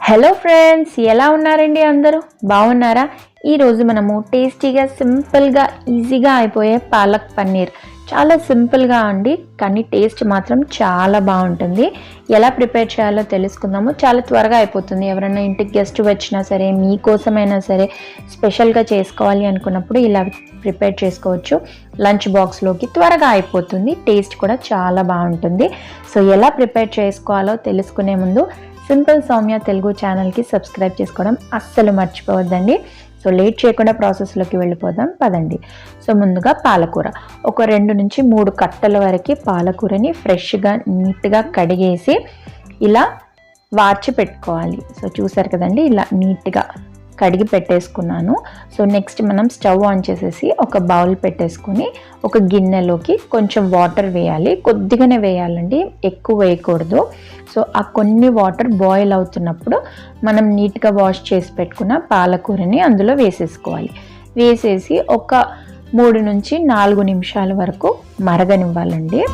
Hello friends ఎలా ఉన్నారండి అందరూ? బాగున్నారా? ఈరోజు మనము టేస్టీగా సింపుల్గా ఈజీగా అయిపోయే పాలక్ పన్నీర్. చాలా సింపుల్గా అండి కానీ టేస్ట్ మాత్రం చాలా బాగుంటుంది. ఎలా ప్రిపేర్ చేయాలో తెలుసుకుందాము. చాలా త్వరగా అయిపోతుంది. ఎవరైనా ఇంటికి గెస్ట్ వచ్చినా సరే మీకోసమైనా సరే స్పెషల్గా చేసుకోవాలి అనుకున్నప్పుడు ఇలా ప్రిపేర్ చేసుకోవచ్చు. లంచ్ బాక్స్లోకి త్వరగా అయిపోతుంది. టేస్ట్ కూడా చాలా బాగుంటుంది. సో ఎలా ప్రిపేర్ చేసుకోవాలో తెలుసుకునే ముందు సింపుల్ సౌమ్య తెలుగు ఛానల్కి సబ్స్క్రైబ్ చేసుకోవడం అస్సలు మర్చిపోవద్దండి. సో లేట్ చేయకుండా ప్రాసెస్లోకి వెళ్ళిపోదాం. పదండి. సో ముందుగా పాలకూర. ఒక రెండు నుంచి మూడు కట్టల వరకు పాలకూరని ఫ్రెష్గా నీట్గా కడిగేసి ఇలా వార్చి పెట్టుకోవాలి. సో చూసారు కదండి ఇలా నీట్గా కడిగి పెట్టేసుకున్నాను. సో నెక్స్ట్ మనం స్టవ్ ఆన్ చేసేసి ఒక బౌల్ పెట్టేసుకుని ఒక గిన్నెలోకి కొంచెం వాటర్ వేయాలి. కొద్దిగానే వేయాలండి ఎక్కువ వేయకూడదు. సో ఆ కొన్ని వాటర్ బాయిల్ అవుతున్నప్పుడు మనం నీట్గా వాష్ చేసి పెట్టుకున్న పాలకూరని అందులో వేసేసుకోవాలి. వేసేసి ఒక మూడు నుంచి నాలుగు నిమిషాల వరకు మరగనివ్వాలండి.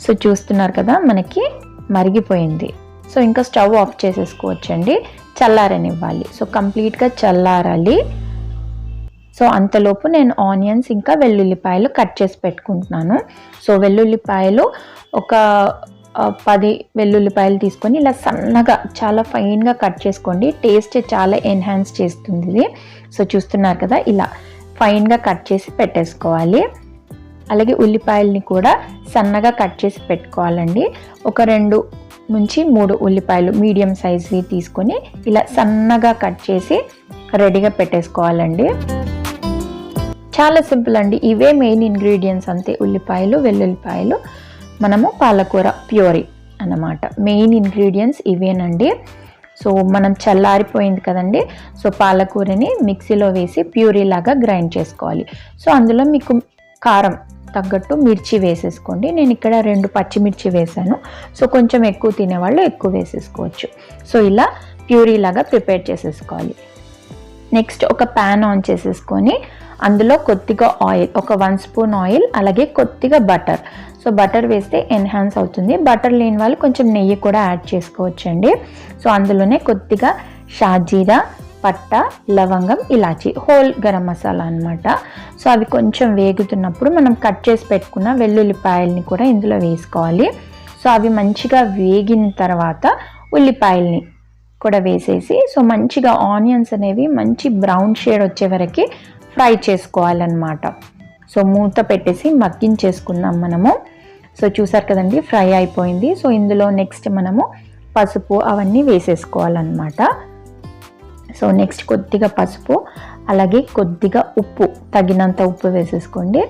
సో చూస్తున్నారు కదా మనకి మరిగిపోయింది. సో ఇంకా స్టవ్ ఆఫ్ చేసేసుకోవచ్చండి. చల్లారనివ్వాలి. సో కంప్లీట్గా చల్లారాలి. సో అంతలోపు నేను ఆనియన్స్ ఇంకా వెల్లుల్లిపాయలు కట్ చేసి పెట్టుకుంటున్నాను. సో వెల్లుల్లిపాయలు ఒక పది వెల్లుల్లిపాయలు తీసుకొని ఇలా సన్నగా చాలా ఫైన్గా కట్ చేసుకోండి. టేస్ట్ చాలా ఎన్హాన్స్ చేస్తుంది ఇది. సో చూస్తున్నారు కదా ఇలా ఫైన్గా కట్ చేసి పెట్టేసుకోవాలి. అలాగే ఉల్లిపాయల్ని కూడా సన్నగా కట్ చేసి పెట్టుకోవాలండి. ఒక రెండు నుంచి మూడు ఉల్లిపాయలు మీడియం సైజ్వి తీసుకొని ఇలా సన్నగా కట్ చేసి రెడీగా పెట్టేసుకోవాలండి. చాలా సింపుల్ అండి. ఇవే మెయిన్ ఇంగ్రీడియంట్స్ అంతే. ఉల్లిపాయలు వెల్లుల్లిపాయలు మనము పాలకూర ప్యూరీ అన్నమాట. మెయిన్ ఇంగ్రీడియంట్స్ ఇవేనండి. సో మనం చల్లారిపోయింది కదండి. సో పాలకూరని మిక్సీలో వేసి ప్యూరీ లాగా గ్రైండ్ చేసుకోవాలి. సో అందులో మీకు కారం తగ్గట్టు మిర్చి వేసేసుకోండి. నేను ఇక్కడ రెండు పచ్చిమిర్చి వేసాను. సో కొంచెం ఎక్కువ తినేవాళ్ళు ఎక్కువ వేసేసుకోవచ్చు. సో ఇలా ప్యూరీ లాగా ప్రిపేర్ చేసేసుకోవాలి. నెక్స్ట్ ఒక ప్యాన్ ఆన్ చేసేసుకొని అందులో కొద్దిగా ఆయిల్ ఒక వన్ స్పూన్ ఆయిల్ అలాగే కొద్దిగా బటర్. సో బటర్ వేస్తే ఎన్హాన్స్ అవుతుంది. బటర్ లేని వాళ్ళు కొంచెం నెయ్యి కూడా యాడ్ చేసుకోవచ్చండి. సో అందులోనే కొద్దిగా షాజీరా పట్ట లవంగం ఇలాచి హోల్ గరం మసాలా అనమాట సో అవి కొంచెం వేగుతున్నప్పుడు మనం కట్ చేసి పెట్టుకున్న వెల్లుల్లిపాయల్ని కూడా ఇందులో వేసుకోవాలి. సో అవి మంచిగా వేగిన తర్వాత ఉల్లిపాయల్ని కూడా వేసేసి సో మంచిగా ఆనియన్స్ అనేవి మంచి బ్రౌన్ షేడ్ వచ్చే వరకు ఫ్రై చేసుకోవాలన్నమాట. సో మూత పెట్టేసి మగ్గించేసుకుందాం మనము. సో చూసారు కదండి ఫ్రై అయిపోయింది. సో ఇందులో నెక్స్ట్ మనము పసుపు అవన్నీ వేసేసుకోవాలన్నమాట. సో నెక్స్ట్ కొద్దిగా పసుపు అలాగే కొద్దిగా ఉప్పు తగినంత ఉప్పు వేసేసుకోండి.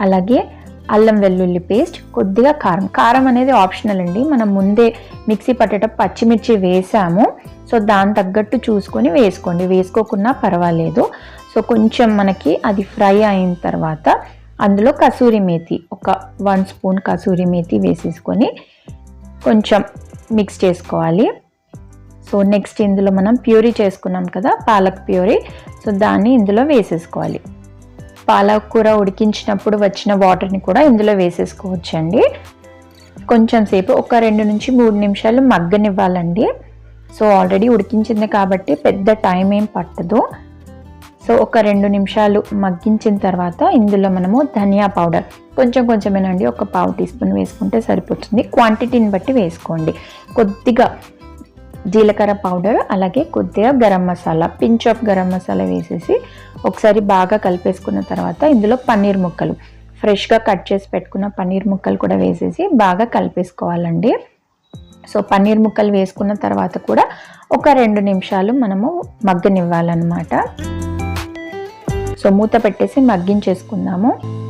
అలాగే అల్లం వెల్లుల్లి పేస్ట్ కొద్దిగా కారం. కారం అనేది ఆప్షనల్ అండి. మనం ముందే మిక్సీ పట్టేటప్పుడు పచ్చిమిర్చి వేసాము. సో దాని తగ్గట్టు చూసుకొని వేసుకోండి. వేసుకోకున్నా పర్వాలేదు. సో కొంచెం మనకి అది ఫ్రై అయిన తర్వాత అందులో కసూరి మేతి ఒక వన్ స్పూన్ కసూరి మేతి వేసేసుకొని కొంచెం మిక్స్ చేసుకోవాలి. సో నెక్స్ట్ ఇందులో మనం ప్యూరీ చేసుకున్నాం కదా పాలక్ ప్యూరీ. సో దాన్ని ఇందులో వేసేసుకోవాలి. పాలకూర ఉడికించినప్పుడు వచ్చిన వాటర్ని కూడా ఇందులో వేసేసుకోవచ్చండి. కొంచెం సేపు ఒక రెండు నుంచి మూడు నిమిషాలు మగ్గనివ్వాలండి. సో ఆల్రెడీ ఉడికించింది కాబట్టి పెద్ద టైం ఏం పట్టదు. సో ఒక రెండు నిమిషాలు మగ్గించిన తర్వాత ఇందులో మనము ధనియా పౌడర్. కొంచెం కొంచెమేనండి ఒక పావు టీ స్పూన్ వేసుకుంటే సరిపోతుంది. క్వాంటిటీని బట్టి వేసుకోండి. కొద్దిగా జీలకర్ర పౌడర్ అలాగే కొద్దిగా గరం మసాలా పించ్ ఆఫ్ గరం మసాలా వేసేసి ఒకసారి బాగా కలిపేసుకున్న తర్వాత ఇందులో పన్నీర్ ముక్కలు. ఫ్రెష్గా కట్ చేసి పెట్టుకున్న పన్నీర్ ముక్కలు కూడా వేసేసి బాగా కలిపేసుకోవాలండి. సో పన్నీర్ ముక్కలు వేసుకున్న తర్వాత కూడా ఒక రెండు నిమిషాలు మనము మగ్గనివ్వాలన్నమాట. సో మూత పెట్టేసి మగ్గించేసుకుందాము.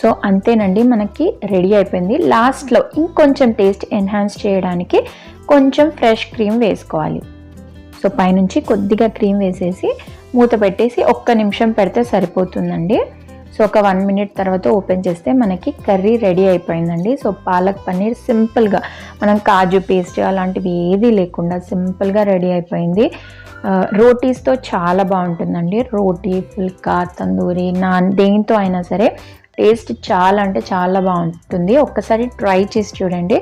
సో అంతేనండి మనకి రెడీ అయిపోయింది. లాస్ట్లో ఇంకొంచెం టేస్ట్ ఎన్హాన్స్ చేయడానికి కొంచెం ఫ్రెష్ క్రీమ్ వేసుకోవాలి. సో పైనుంచి కొద్దిగా క్రీమ్ వేసేసి మూత పెట్టేసి ఒక్క నిమిషం పెడితే సరిపోతుందండి. సో ఒక వన్ మినిట్ తర్వాత ఓపెన్ చేస్తే మనకి కర్రీ రెడీ అయిపోయిందండి. సో పాలక్ పన్నీర్ సింపుల్గా మనం కాజు పేస్ట్ అలాంటివి ఏది లేకుండా సింపుల్గా రెడీ అయిపోయింది. రోటీస్తో చాలా బాగుంటుందండి. రోటీ ఫుల్కా తందూరి నాన్ దేంతో అయినా సరే టేస్ట్ చాలా అంటే చాలా బాగుంటుంది. ఒక్కసారి ట్రై చేసి చూడండి.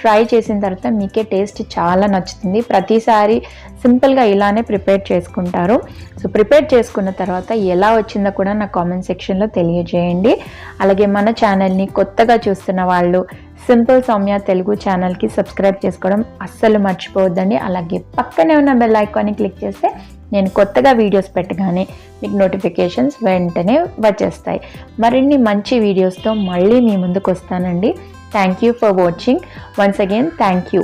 ట్రై చేసిన తర్వాత మీకే టేస్ట్ చాలా నచ్చుతుంది. ప్రతిసారి సింపుల్గా ఇలానే ప్రిపేర్ చేసుకుంటారు. సో ప్రిపేర్ చేసుకున్న తర్వాత ఎలా వచ్చిందో కూడా నా కామెంట్ సెక్షన్లో తెలియజేయండి. అలాగే మన ఛానల్ని కొత్తగా చూస్తున్న వాళ్ళు సింపుల్ సౌమ్య తెలుగు ఛానల్కి సబ్స్క్రైబ్ చేసుకోవడం అస్సలు మర్చిపోవద్దండి. అలాగే పక్కనే ఉన్న బెల్ ఐకాన్ని క్లిక్ చేస్తే నేను కొత్తగా వీడియోస్ పెట్టగానే మీకు నోటిఫికేషన్స్ వెంటనే వచ్చేస్తాయి. మరిన్ని మంచి వీడియోస్తో మళ్ళీ మీ ముందుకు వస్తానండి. Thank you for watching once again thank you